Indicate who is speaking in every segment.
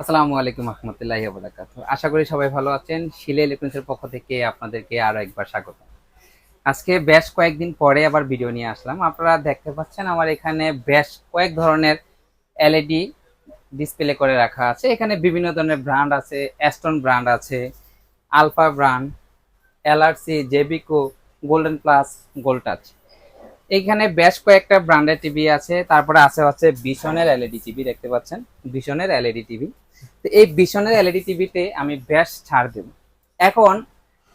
Speaker 1: আসসালামু আলাইকুম রহমতুল্লাহি বারাকাতু আশা করি সবাই ভালো আছেন। শিলে ইলেকট্রনিক্সের পক্ষ থেকে আপনাদেরকে আরও একবার স্বাগত। আজকে বেশ কয়েকদিন পরে আবার ভিডিও নিয়ে আসলাম। আপনারা দেখতে পাচ্ছেন আমার এখানে বেশ কয়েক ধরনের এলইডি ডিসপ্লে করে রাখা আছে। এখানে বিভিন্ন ধরনের ব্র্যান্ড আছে। অ্যাস্টন ব্র্যান্ড আছে আলফা ব্র্যান্ড এলআরসি জেবিকো গোল্ডেন প্লাস গোল্ড টাচ এইখানে বেশ কয়েকটা ব্র্যান্ডের টিভি আছে, তারপরে আছে হচ্ছে বিশনের এলইডি টিভি দেখতে পাচ্ছেন। বিশনের এলইডি টিভি তো এই বিশনের এলইডি টিভিতে আমি বেশ ছাড় দেব। এখন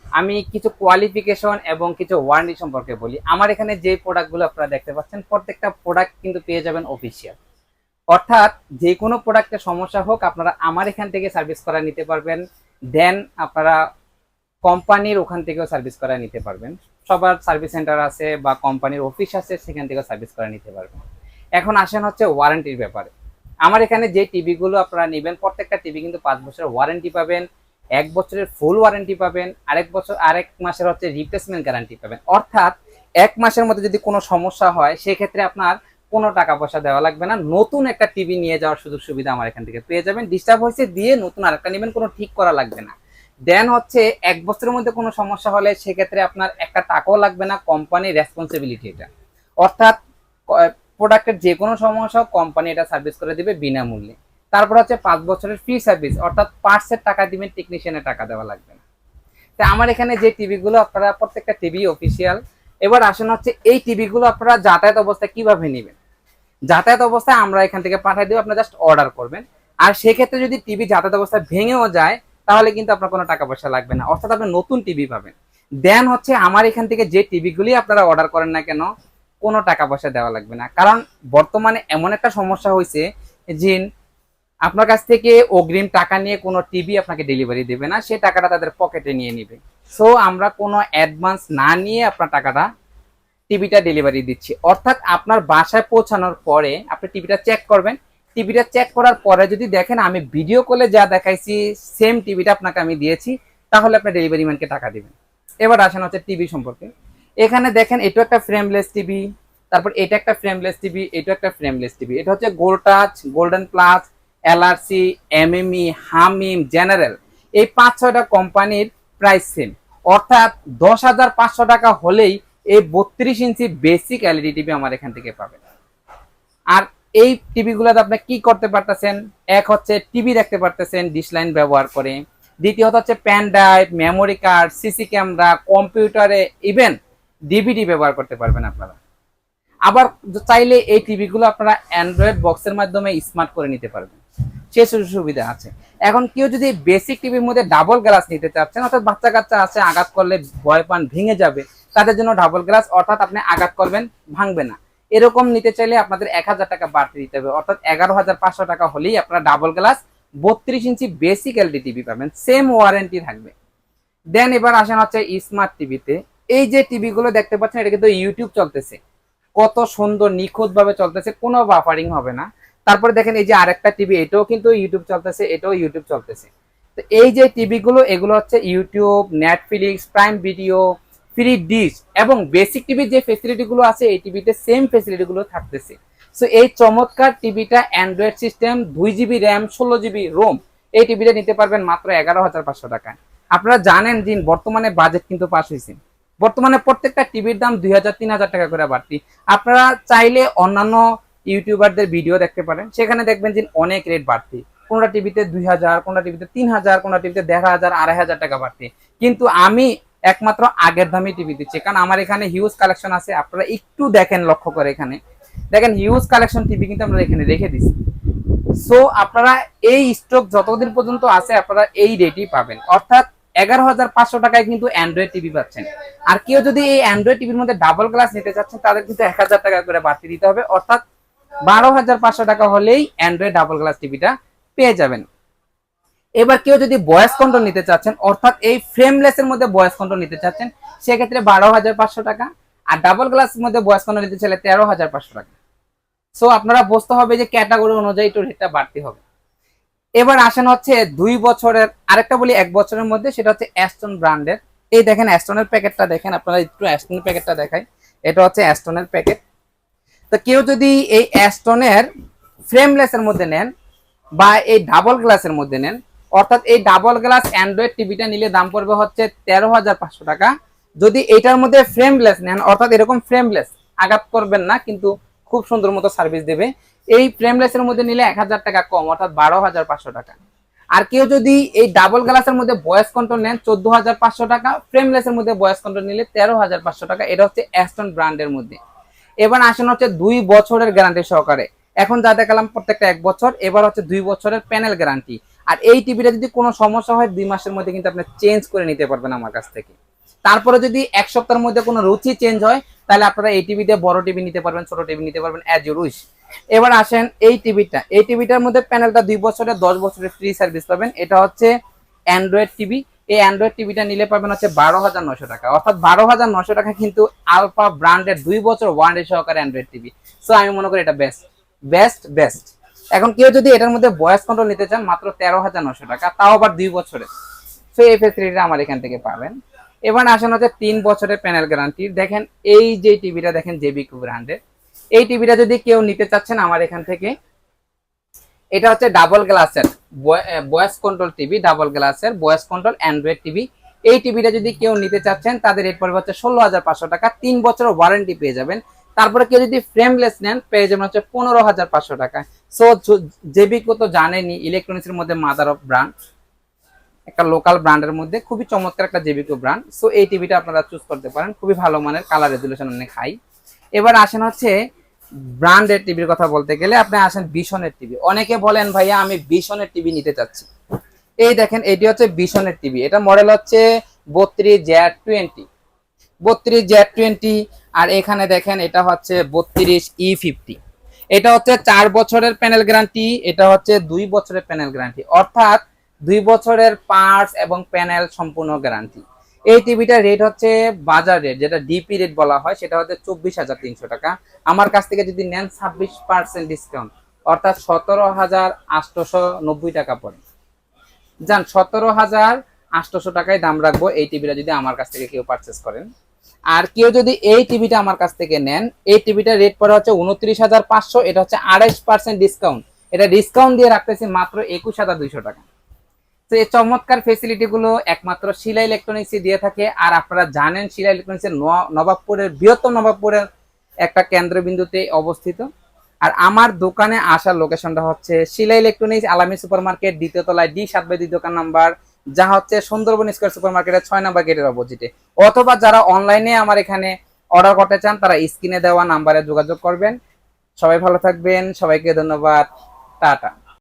Speaker 1: আমি কিছু কোয়ালিফিকেশন এবং কিছু ওয়ারেন্টি সম্পর্কে বলি। আমার এখানে যে প্রোডাক্টগুলো আপনারা দেখতে পাচ্ছেন, প্রত্যেকটা প্রোডাক্ট কিন্তু পেয়ে যাবেন অফিসিয়াল অর্থাৎ যে কোনো প্রোডাক্টের সমস্যা হোক, আপনারা আমার এখান থেকে সার্ভিস করা নিতে পারবেন। দেন আপনারা কোম্পানির ওখান থেকেও সার্ভিস করা নিতে পারবেন। সবার সার্ভিস সেন্টার আছে বা কোম্পানির অফিস আছে, সেখান থেকেও সার্ভিস করা নিতে পারবেন। এখন আসেন হচ্ছে ওয়ারেন্টির ব্যাপারে। আমার এখানে যে টিভিগুলো আপনারা নেবেন, প্রত্যেকটা টিভি কিন্তু পাঁচ বছরের ওয়ারেন্টি পাবেন, এক বছরের ফুল ওয়ারেন্টি পাবেন, আরেক বছর, আরেক মাসের হচ্ছে রিপ্লেসমেন্ট গ্যারান্টি পাবেন। অর্থাৎ এক মাসের মধ্যে যদি কোনো সমস্যা হয়, সেক্ষেত্রে আপনার কোনো টাকা পয়সা দেওয়া লাগবে না। নতুন একটা টিভি নিয়ে যাওয়ার সুযোগ সুবিধা আমার এখান থেকে পেয়ে যাবেন। ডিস্টার্ব হয়েছে দিয়ে নতুন আরেকটা নেবেন, কোনো ঠিক করা লাগবে না। দেন হচ্ছে এক বছরের মধ্যে কোনো সমস্যা হলে সেক্ষেত্রে আপনার একটা টাকাও লাগবে না কোম্পানির রেসপন্সিবিলিটি এটা। অর্থাৎ প্রোডাক্টের যে কোনো সমস্যা কোম্পানি এটা সার্ভিস করে দেবে বিনামূল্যে। তারপর হচ্ছে পাঁচ বছরের ফ্রি সার্ভিস অর্থাৎ পার্টসের টাকা দিবেন টেকনিশিয়ানের টাকা দেওয়া লাগবে না। তো আমার এখানে যে টিভিগুলো আপনারা, প্রত্যেকটা টিভি অফিসিয়াল এবার আসেন হচ্ছে এই টিভিগুলো আপনারা যাতায়াত অবস্থায় কীভাবে নেবেন? যাতায়াত অবস্থায় আমরা এখান থেকে পাঠিয়ে দেবো, আপনারা জাস্ট অর্ডার করবেন। আর সেক্ষেত্রে যদি টিভি যাতায়াত অবস্থায় ভেঙেও যায় তাহলে কিন্তু আপনার কোনো টাকা পয়সা লাগবে না। অর্থাৎ আপনি নতুন টিভি পাবেন। দেন হচ্ছে আমার এখান থেকে যে টিভিগুলি আপনারা অর্ডার করেন না কেন, কোনো টাকা পয়সা দেওয়া লাগবে না। কারণ বর্তমানে এমন একটা সমস্যা হয়েছে যে আপনার কাছ থেকে অগ্রিম টাকা নিয়ে কোনো টিভি আপনাকে ডেলিভারি দেবে না সে টাকাটা তাদের পকেটে নিয়ে নিবে। সো আমরা কোনো অ্যাডভান্স না নিয়ে আপনার টাকাটা টিভিটা ডেলিভারি দিচ্ছি। অর্থাৎ আপনার বাসায় পৌঁছানোর পরে আপনি টিভিটা চেক করবেন টিভিটা চেক করার পরে যদি দেখেন আমি ভিডিও কলে যা দেখাইছি সেম টিভিটা আপনাকে আমি দিয়েছি, তাহলে আপনি ডেলিভারি ম্যানকে টাকা দিবেন। এবার আসেন হচ্ছে টিভি সম্পর্কে। এখানে দেখেন এটা একটা ফ্রেমলেস টিভি, তারপর এটা একটা ফ্রেমলেস টিভি, এটা একটা ফ্রেমলেস টিভি। এটা হচ্ছে gold touch golden plus LRC MME Hamim general এই পাঁচ, ছয়টা কোম্পানির প্রাইস সেম অর্থাৎ দশ হাজার পাঁচশো টাকা হলেই এই বত্রিশ ইঞ্চি বেসিক এলইডি টিভি আমার এখান থেকে পাবেন। আর এই টিভিগুলোতে আপনি কি করতে পারতেছেন? এক হচ্ছে টিভি দেখতে পারতেছেন ডিশ লাইন ব্যবহার করে। দ্বিতীয়ত হচ্ছে pen drive memory card CC camera কম্পিউটারে ইভেন ডিভিডি ব্যবহার করতে পারবেন আপনারা। আবার চাইলে এই টিভিগুলো আপনারা অ্যান্ড্রয়েড বক্সের মাধ্যমে স্মার্ট করে নিতে পারবেন। সে সুবিধা আছে। এখন কেউ যদি বেসিক টিভির মধ্যে ডাবল গ্লাস নিতে চাচ্ছেন, অর্থাৎ বাচ্চা কাচ্চা আছে, আঘাত করলে ভয় পান, ভেঙে যাবে, তাদের জন্য ডাবল গ্লাস অর্থাৎ আপনি আঘাত করবেন, ভাঙবে না। এরকম নিতে চাইলে আপনাদের এক হাজার টাকা বাড়তি দিতে হবে। অর্থাৎ এগারো হাজার পাঁচশো টাকা হলেই আপনারা ডাবল গ্লাস বত্রিশ ইঞ্চি বেসিক এলডি টিভি পাবেন। সেম ওয়ারেন্টি থাকবে। দেন এবার আসেন হচ্ছে স্মার্ট টিভিতে এই যে টিভিগুলো দেখতে পাচ্ছেন, এটা কিন্তু ইউটিউব চলতেছে। কত সুন্দর নিখুঁত ভাবে চলতেছে, কোনো বাফারিং হবে না। তারপরে দেখেন এই যে আরেকটা টিভি এটাও কিন্তু ইউটিউব চলতেছে, এটাও ইউটিউব চলতেছে। তো এই যে টিভিগুলো এগুলো হচ্ছে YouTube Netflix Prime Video free dish এবং বেসিক টিভির যে ফেসিলিটিগুলো আছে, এই টিভিতে সেম ফেসিলিটিগুলো থাকতেছে। সো এই চমৎকার টিভিটা অ্যান্ড্রয়েড সিস্টেম দুই জিবি র্যাম ষোলো জিবি রোম এই টিভিটা নিতে পারবেন মাত্র এগারো হাজার পাঁচশো টাকায়। আপনারা জানেন যে বর্তমানে বাজেট কিন্তু পাস হয়েছে বর্তমানে প্রত্যেকটা টিভির দাম দুই হাজার, তিন হাজার টাকা করে বাড়তি। আপনারা চাইলে অন্যান্য ইউটিউবারদের ভিডিও দেখতে পারেন। সেখানে দেখবেন যে অনেক রেট বাড়তি। কোনটা টিভিতে দুই হাজার, কোনটা টিভিতে তিন হাজার, কোনটা টিভিতে দেড় হাজার, আড়াই হাজার টাকা বাড়তি। কিন্তু আমি একমাত্র আগের দামে টিভি দিচ্ছে। কারণ আমার এখানে হিউজ কালেকশন আছে, আপনারা একটু দেখেন লক্ষ্য করে এখানে। দেখেন হিউজ কালেকশন টিভি কিন্তু আমরা এখানে রেখে দিচ্ছি সো আপনারা এই স্টক যতদিন পর্যন্ত আছে, আপনারা এই রেটই পাবেন। অর্থাৎ এগারো হাজার পাঁচশো টাকায় কিন্তু অ্যান্ড্রয়েড টিভি পাচ্ছেন। আর কেউ যদি এই অ্যান্ড্রয়েড টিভির মধ্যে ডাবল গ্লাস নিতে চাচ্ছেন, তাদের কিন্তু এক হাজার টাকা করে বাড়তি দিতে হবে। অর্থাৎ বারো হাজার পাঁচশো টাকা হলেই অ্যান্ড্রয়েড ডাবল গ্লাস টিভিটা পেয়ে যাবেন। এবার কেউ যদি বয়স কন্ট্রোল নিতে চাচ্ছেন, অর্থাৎ এই ফ্রেমলেস এর মধ্যে বয়স কন্ট্রোল নিতে চাচ্ছেন, সেক্ষেত্রে বারো হাজার পাঁচশো টাকা আর ডাবল গ্লাস মধ্যে বয়স কন্ট্রোল নিতে চাইলে তেরো হাজার পাঁচশো টাকা। সো আপনারা বুঝতে হবে যে ক্যাটাগরি অনুযায়ী একটু রেটটা বাড়তি হবে। এবার আসেন হচ্ছে দুই বছরের, আরেকটা বলি এক বছরের মধ্যে, সেটা হচ্ছে অ্যাস্টন ব্র্যান্ডের এই দেখেন অ্যাস্টনের প্যাকেটটা দেখেন, আপনারা একটু অ্যাস্টনের প্যাকেটটা দেখাই। এটা হচ্ছে অ্যাস্টনের প্যাকেট তো কেউ যদি এই অ্যাস্টনের ফ্রেমলেস এর মধ্যে নেন বা এই ডাবল গ্লাসের মধ্যে নেন অর্থাৎ এই ডাবল গ্লাস অ্যান্ড্রয়েড টিভিটা নিলে দাম পড়বে হচ্ছে তেরো হাজার পাঁচশো টাকা। যদি এটার মধ্যে ফ্রেমলেস নেন, অর্থাৎ এরকম ফ্রেমলেস আঘাত করবেন না, কিন্তু খুব সুন্দর মতো সার্ভিস দেবে। এই ফ্রেমলেসের মধ্যে নিলে এক হাজার টাকা কম, অর্থাৎ বারো হাজার পাঁচশো টাকা। আর কেউ যদি এই ডাবল গ্লাসের মধ্যে ভয়েস কন্ট্রোল নেন, চোদ্দ হাজার পাঁচশো টাকা ফ্রেমলেসের মধ্যে ভয়েস কন্ট্রোল নিলে তেরো হাজার পাঁচশো টাকা, এটা হচ্ছে অ্যাস্টন ব্র্যান্ডের মধ্যে। এবার আসেন হচ্ছে দুই বছরের গ্যারান্টি সহকারে। এখন যা দেখালাম প্রত্যেকটা এক বছর, এবার হচ্ছে দুই বছরের প্যানেল গ্যারান্টি আর এই টিভিটা যদি কোনো সমস্যা হয়, দুই মাসের মধ্যে কিন্তু আপনি চেঞ্জ করে নিতে পারবেন আমার কাছ থেকে। তারপরে যদি এক সপ্তাহের মধ্যে কোনো রুচি চেঞ্জ হয়, তাহলে আপনারা এই টিভি দিয়ে বড় টিভি নিতে পারবেন, ছোট টিভি নিতে পারবেন অ্যাজ ইউর এবার আসেন এই টিভিটা। এই টিভিটার মধ্যে প্যানেলটা দুই বছরের দশ বছরের ফ্রি সার্ভিস পাবেন। এটা হচ্ছে অ্যান্ড্রয়েড টিভি এই অ্যান্ড্রয়েড টিভিটা নিলে পাবেন হচ্ছে বারো হাজার নশো টাকা। অর্থাৎ বারো হাজার নশো টাকা কিন্তু আলফা ব্র্যান্ডের দুই বছর ওয়ারেন্টি সহকারে অ্যান্ড্রয়েড টিভি সো আমি মনে করি এটা বেস্ট বেস্ট বেস্ট এখন কেউ যদি এটার মধ্যে ভয়েস কন্ট্রোল নিতে চান, মাত্র তেরো হাজার নশো টাকা, তাও আবার দুই বছরে। সো এই ফেসিলিটিটা আমার এখান থেকে পাবেন। এবার আসেন হচ্ছে তিন বছরের প্যানেল গ্যারান্টি দেখেন, এই যে টিভিটা দেখেন জেবিকু ব্র্যান্ডের এই টিভিটা যদি কেউ নিতে চাচ্ছেন আমার এখান থেকে, এটা হচ্ছে ডাবল গ্লাসের ভয়েস কন্ট্রোল টিভি ডাবল গ্লাসের ভয়েস কন্ট্রোল অ্যান্ড্রয়েড টিভি এই টিভিটা যদি কেউ নিতে চাচ্ছেন, তাদের পড়বে হচ্ছে ষোলো হাজার পাঁচশো টাকা। তিন বছর ওয়ারেন্টি পেয়ে যাবেন। তারপরে কেউ যদি ফ্রেমলেস নেন, পেয়ে যাবেন হচ্ছে পনেরো হাজার পাঁচশো টাকা। সো জেবিকো তো জানেনি ইলেকট্রনিক্সের মধ্যে মাদার অফ ব্র্যান্ড একটা লোকাল ব্র্যান্ডের মধ্যে, খুবই চমৎকার একটা জেবিকো ব্র্যান্ড সো এই টিভিটা আপনারা চুজ করতে পারেন, খুবই ভালো মানের কালার রেজুলেশন অনেক হাই এবার আসেন হচ্ছে ব্র্যান্ডের টিভির কথা বলতে গেলে, আপনি আসেন বিশনের টিভি অনেকে বলেন, ভাইয়া, আমি বিশনের টিভি নিতে চাচ্ছি। এই দেখেন, এটি হচ্ছে বিশনের টিভি এটা মডেল হচ্ছে বত্রিশ জেড টোয়েন্টি। বত্রিশ জেড টোয়েন্টি, আর এখানে দেখেন, এটা হচ্ছে বত্রিশ ই ফিফটি। এটা হচ্ছে চার বছরের প্যানেল গ্যারান্টি এটা হচ্ছে দুই বছরের প্যানেল গ্যারান্টি অর্থাৎ দুই বছরের পার্টস এবং প্যানেল সম্পূর্ণ গ্যারান্টি এই টিভিটার রেট হচ্ছে বাজার রেট যেটা ডিপি রেট বলা হয়, সেটা হচ্ছে চব্বিশ হাজার তিনশো টাকা। আমার কাছ থেকে যদি নেন ছাব্বিশ পার্সেন্ট ডিসকাউন্ট অর্থাৎ সতেরো হাজার আটশোশো নব্বই টাকা পড়ে। যান, সতেরো হাজার আটশোশো টাকায় দাম রাখব এই টিভিটা যদি আমার কাছ থেকে কেউ পারচেস করেন। আর কেউ যদি এই টিভিটা আমার কাছ থেকে নেন, এই টিভিটা রেট পড়ে হচ্ছে উনত্রিশ হাজার পাঁচশো, এটা হচ্ছে আড়াইশ পার্সেন্ট ডিসকাউন্ট এটা ডিসকাউন্ট দিয়ে রাখতেছি মাত্র একুশ হাজার দুইশো টাকা। তো এই চমৎকার ফেসিলিটি গুলো একমাত্র শিলা ইলেকট্রনিক্স দিয়ে থাকে। আর আপনারা জানেন শিলা ইলেকট্রনিক্স এর ন- নবাবপুরের, বৃহত্তম নবাবপুরের একটা কেন্দ্রবিন্দুতে অবস্থিত। আর আমার দোকানে আসার লোকেশনটা হচ্ছে শিলা ইলেকট্রনিক্স আলামী সুপার মার্কেট দ্বিতীয় তলায় ডি সাত বাই দুই দোকান নাম্বার। যা হচ্ছে সুন্দরবন স্কোয়ার সুপার মার্কেটের ছয় নাম্বার গেটের অপোজিটে। অথবা যারা অনলাইনে আমার এখানে অর্ডার করতে চান, তারা স্ক্রিনে দেওয়া নাম্বারে যোগাযোগ করবেন। সবাই ভালো থাকবেন। সবাইকে ধন্যবাদ। টাটা।